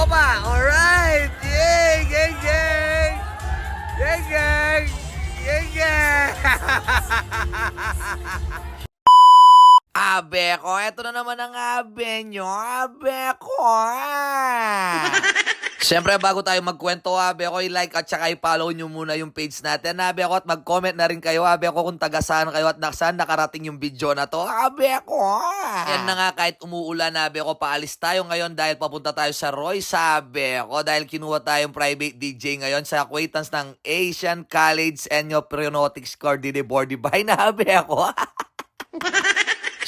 ko pa. Alright. Yay! Gang, gang! Gang, gang! Gang, gang! abe ko. Eto na naman ang abe nyo. Abe ko. Siyempre, bago tayo magkwento, abe ko, i-like at saka i-follow nyo muna yung page natin, abe ko, at mag-comment na rin kayo, abe ko, kung taga saan kayo at saan nakarating yung video na to, abe ko. Yan na nga, kahit umuulan, abe ko, paalis tayo ngayon dahil papunta tayo sa Roy, sabi ko, dahil kinuha tayong private DJ ngayon sa acquaintance ng Asian College Endoprionotics Coordinator Board na, abe ko.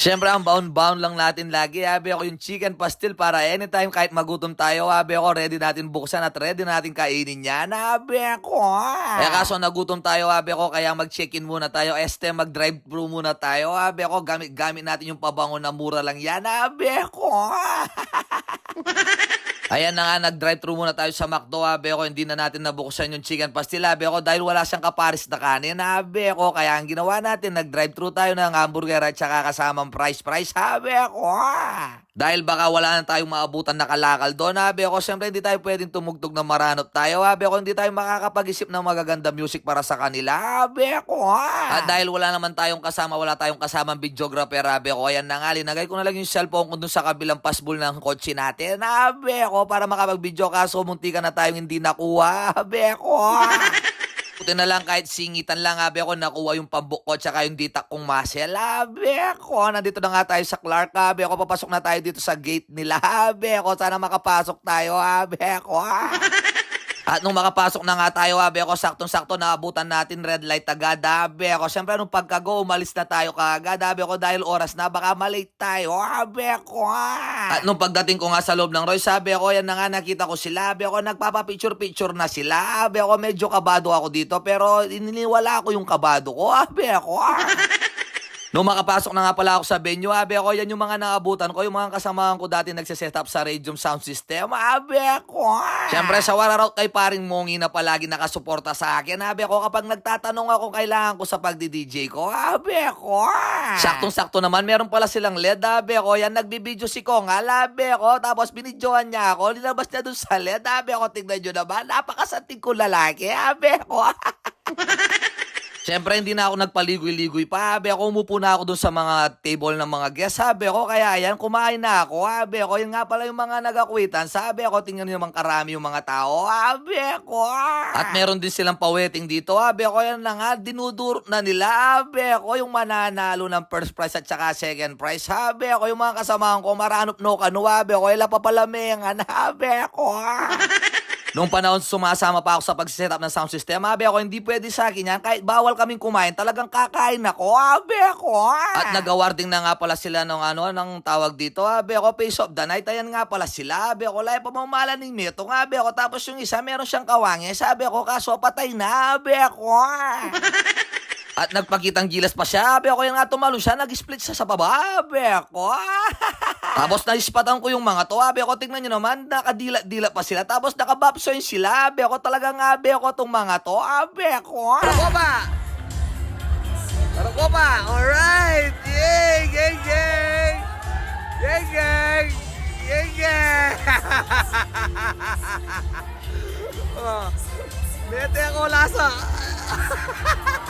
Siyempre, ang bound-bound lang natin lagi. Habi ako yung chicken pastil para anytime kahit magutom tayo. Habi ako ready natin buksan at ready natin kainin yan. Habi ako. Eh kaso nagutom tayo, habi ako, kaya mag-check-in muna tayo. Este, mag-drive-thru muna tayo. Habi ako, gamit-gamit natin yung pabango na mura lang yan. Habi ako. Ayan na nga, nag-drive-thru muna tayo sa McDo, abe ko, hindi na natin nabuksan yung chicken pastil, abe ko, dahil wala siyang kaparis na kanin, abe ko, kaya ang ginawa natin, nag-drive-thru tayo ng hamburger at saka kasamang price price, abe ko. Dahil baka wala na tayong maabutan na kalakal doon, abe ko, siyempre hindi tayo pwedeng tumugtog na maranot tayo, abe ko, hindi tayo makakapag-isip ng magaganda music para sa kanila, abe ko. At dahil wala naman tayong kasama, wala tayong kasamang videographer, abe ko, ayan na nga, linagay ko na lang yung cellphone ko dun sa kabilang pasbul ng kotse natin, abe ko, para makapag-video kaso munti ka na tayong hindi nakuha, abe ko. Buti na lang kahit singitan lang, abe ko, nakuha yung pambuk ko tsaka yung ditak kong muscle. Abe ko, nandito na nga tayo sa Clark, abe ko, papasok na tayo dito sa gate nila, abe ko, sana makapasok tayo, abe ko. At nung makapasok na nga tayo, abe ko, saktong-sakto naabutan natin red light agad, abe ko. Siyempre, nung pagkago, umalis na tayo kaagad, abe ko, dahil oras na, baka malate tayo, abe ko. At nung pagdating ko nga sa loob ng Roy, sabi ko, yan na nga, nakita ko sila, abe ko, nagpapapicture-picture na sila, abe ko, medyo kabado ako dito, pero ininiwala ko yung kabado ko, abe ko. Nung makapasok na nga pala ako sa venue, abe ko, yan yung mga naabutan ko, yung mga kasamahan ko dati nagsiset up sa Radium Sound System, abe ko. Siyempre, sa wararaut kay paring Mongi na palagi nakasuporta sa akin, abe ko, kapag nagtatanong ako kailangan ko sa pagdi-DJ ko, abe ko. Saktong-sakto naman, meron pala silang LED, abe ko, yan nagbibideo si Kong, alabe ko, tapos binidyohan niya ako, nilabas niya dun sa LED, abe ko, tignan nyo naman, napakasantig ko lalaki, abe ko. Siyempre, hindi na ako nagpaligoy-ligoy pa. Sabi ako, umupo na ako dun sa mga table ng mga guests. Sabi ako, kaya ayan, kumain na ako. Sabi ako, yun nga pala yung mga nag-akwitan. Sabi ako, tingnan nyo naman karami yung mga tao. Sabi ako. At meron din silang paweting dito. Sabi ako, yan na nga, dinudurot na nila. Sabi ako, yung mananalo ng first prize at saka second prize. Sabi ako, yung mga kasamahan ko, maranop no kanu. Sabi ako, ila papalamingan. Sabi ako. Nung panahon sumasama pa ako sa pag-set up ng sound system, abi ako, hindi pwede sa akin yan. Kahit bawal kaming kumain, talagang kakain ako, abi ako. At nag-awarding na nga pala sila ng ano, ng tawag dito, abi ako, face of the night. Ayan nga pala sila, abi ako, lahi pamamala ni Mito, nga, abi ako. Tapos yung isa, meron siyang kawangi. Sabi ako, kaso patay na, abi ako. At nagpakitang gilas pa siya. Abe ako yung nga tumalo siya. Nag-split siya sa baba. Abe ako. Tapos naispatan ko yung mga to. Abe ako, tingnan nyo naman. Nakadila-dila pa sila. Tapos nakabapsoy sila. Abe ako talagang abe ako tong mga to. Abe ako. Taro ba? Taro ba? Alright. Yay! Gang, gang! Gang, gang! Gang, gang! oh, Mete ako lasa.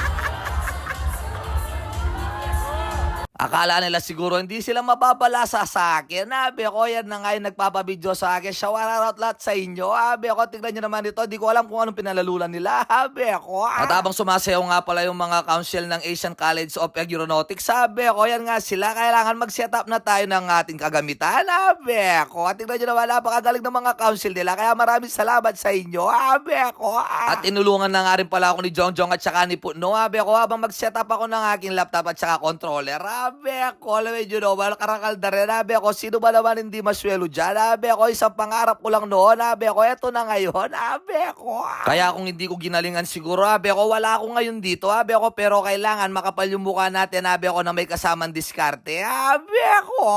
Akala nila siguro hindi sila mababalasa sa akin. Abi ako, yan na nga yung nagpapabideo sa akin. Shawararat lahat sa inyo. Abi ako, tignan nyo naman ito. Di ko alam kung anong pinalalulan nila. Abi ako. At habang sumasayaw nga pala yung mga council ng Asian College of Aeronautics, sabi ako, yan nga sila. Kailangan mag-set up na tayo ng ating kagamitan. Abi ako. At tignan nyo naman, napakagaling ng mga council nila. Kaya maraming salamat sa inyo. Abi ako. At inulungan na nga rin pala ako ni Jongjong at saka ni Putno. Abi ako, habang mag-set up ako ng aking laptop at saka controller. Abi ako, alam mo no, wala karakalda rin. Abi ako, sino ba naman hindi maswelo dyan? Abi ako, isang pangarap ko lang noon. Abi ako, eto na ngayon. Abi ako. Kaya kung hindi ko ginalingan siguro, abi ako, wala ako ngayon dito. Abi ako, pero kailangan makapal yung mukha natin. Abi ako na may kasamang diskarte. Abi ako.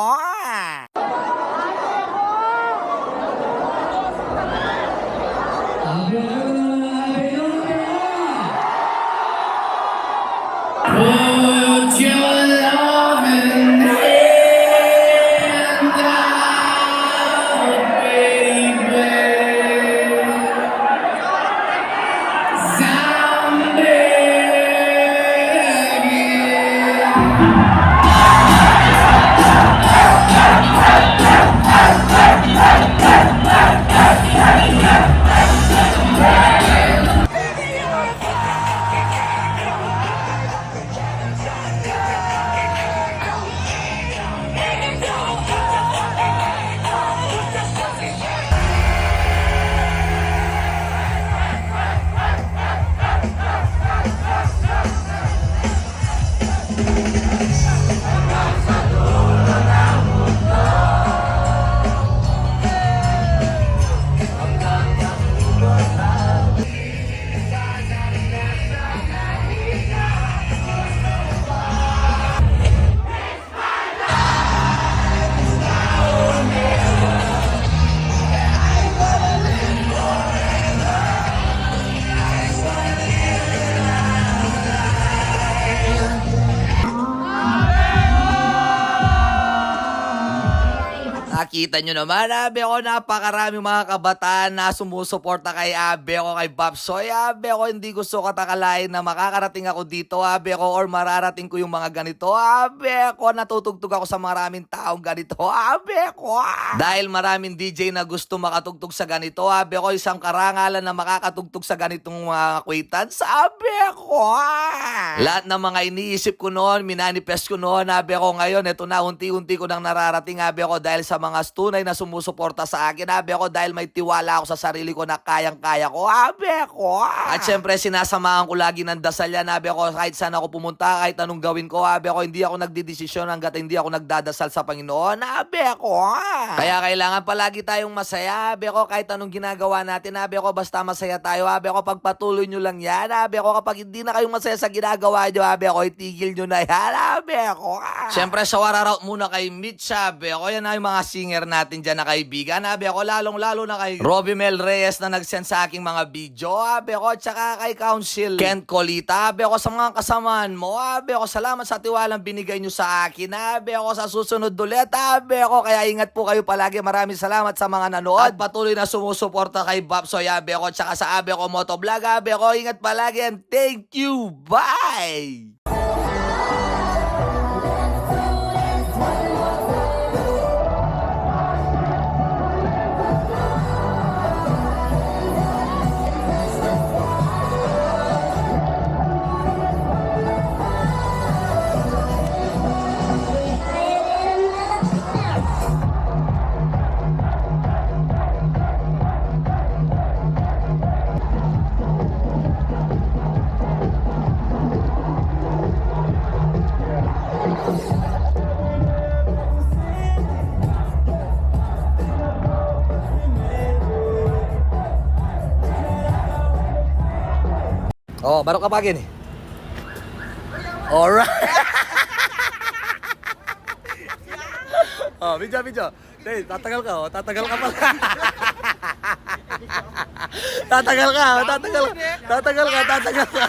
Put Nakita nyo naman, Abe ako, napakarami mga kabataan na sumusuporta kay Abe ako, kay Babsoy. Abe ako, hindi gusto katakalain na makakarating ako dito, Abe ako, or mararating ko yung mga ganito. Abe ako, natutugtog ako sa maraming taong ganito. Abe ako. Dahil maraming DJ na gusto makatugtog sa ganito, Abe ako, isang karangalan na makakatugtog sa ganitong mga acquaintance. Abe ako. Lahat ng mga iniisip ko noon, minanifest ko noon, Abe ako, ngayon, eto na, unti-unti ko nang nararating, Abe ako, dahil sa mga tunay na sumusuporta sa akin, Abe ako, dahil may tiwala ako sa sarili ko na kayang-kaya ko, Abe ako. At syempre, sinasamahan ko lagi ng dasal yan, Abe ako, kahit saan ako pumunta, kahit anong gawin ko, Abe ako, hindi ako nagdidesisyon hanggat hindi ako nagdadasal sa Panginoon, Abe ako. Kaya kailangan palagi tayong masaya, Abe ako, kahit anong ginagawa natin, Abe ako, basta masaya tayo, Abe ako, pagpatuloy nyo lang yan, Abe ako, kapag hindi na kayong masaya sa ginagawa nyo, Abe ako, itigil nyo na yan, Abe ako. Siyempre, shawararout muna kay Mitch, Abe ako, yan na yung mga singer natin dyan na kaibigan, Abe ako, lalong-lalo na kay Robbie Mel Reyes na nag-send sa aking mga video, Abe ako, tsaka kay Council Kent Colita, Abe ako, sa mga kasamaan mo, Abe ako, salamat sa tiwalang binigay nyo sa akin, Abe ako, sa susunod ulit, Abe ako, kaya ingat po kayo palagi, maraming salamat sa mga nanood, at patuloy na sumusuporta kay Babsoy, Abe ako, tsaka sa Abe ako Motovlog, Abe ako, ingat palagi, and thank you, bye! Oh, baru ka pagi nih. Alright. oh, bija bija. Deh, tatagal ka, oh, tatagal ka pala. tatagal ka, oh, tatagal. Tatagal ka, tatagal ka.